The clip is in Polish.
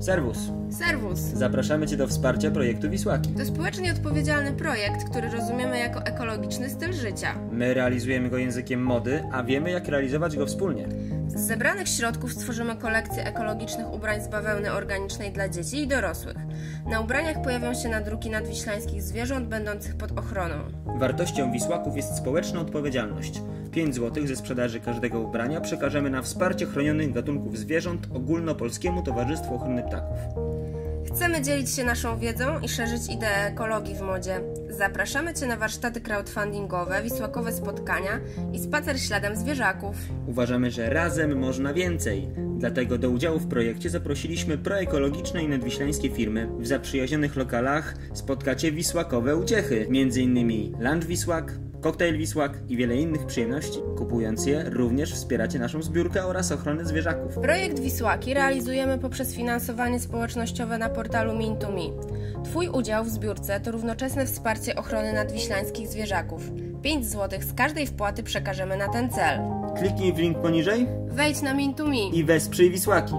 Serwus. Serwus. Zapraszamy Cię do wsparcia projektu Wisłaki. To społecznie odpowiedzialny projekt, który rozumiemy jako ekologiczny styl życia. My realizujemy go językiem mody, a wiemy jak realizować go wspólnie. Z zebranych środków stworzymy kolekcję ekologicznych ubrań z bawełny organicznej dla dzieci i dorosłych. Na ubraniach pojawią się nadruki nadwiślańskich zwierząt będących pod ochroną. Wartością Wisłaków jest społeczna odpowiedzialność. 5 zł ze sprzedaży każdego ubrania przekażemy na wsparcie chronionych gatunków zwierząt Ogólnopolskiemu Towarzystwu Ochrony Ptaków. Chcemy dzielić się naszą wiedzą i szerzyć ideę ekologii w modzie. Zapraszamy Cię na warsztaty crowdfundingowe, wisłakowe spotkania i spacer śladem zwierzaków. Uważamy, że razem można więcej. Dlatego do udziału w projekcie zaprosiliśmy proekologiczne i nadwiślańskie firmy. W zaprzyjaźnionych lokalach spotkacie wisłakowe uciechy, m.in. Lunch Wisłak, koktajl Wisłak i wiele innych przyjemności. Kupując je, również wspieracie naszą zbiórkę oraz ochronę zwierzaków. Projekt Wisłaki realizujemy poprzez finansowanie społecznościowe na portalu Min2Me. Twój udział w zbiórce to równoczesne wsparcie ochrony nadwiślańskich zwierzaków. 5 zł z każdej wpłaty przekażemy na ten cel. Kliknij w link poniżej Wejdź na Min2Me. i wesprzyj Wisłaki.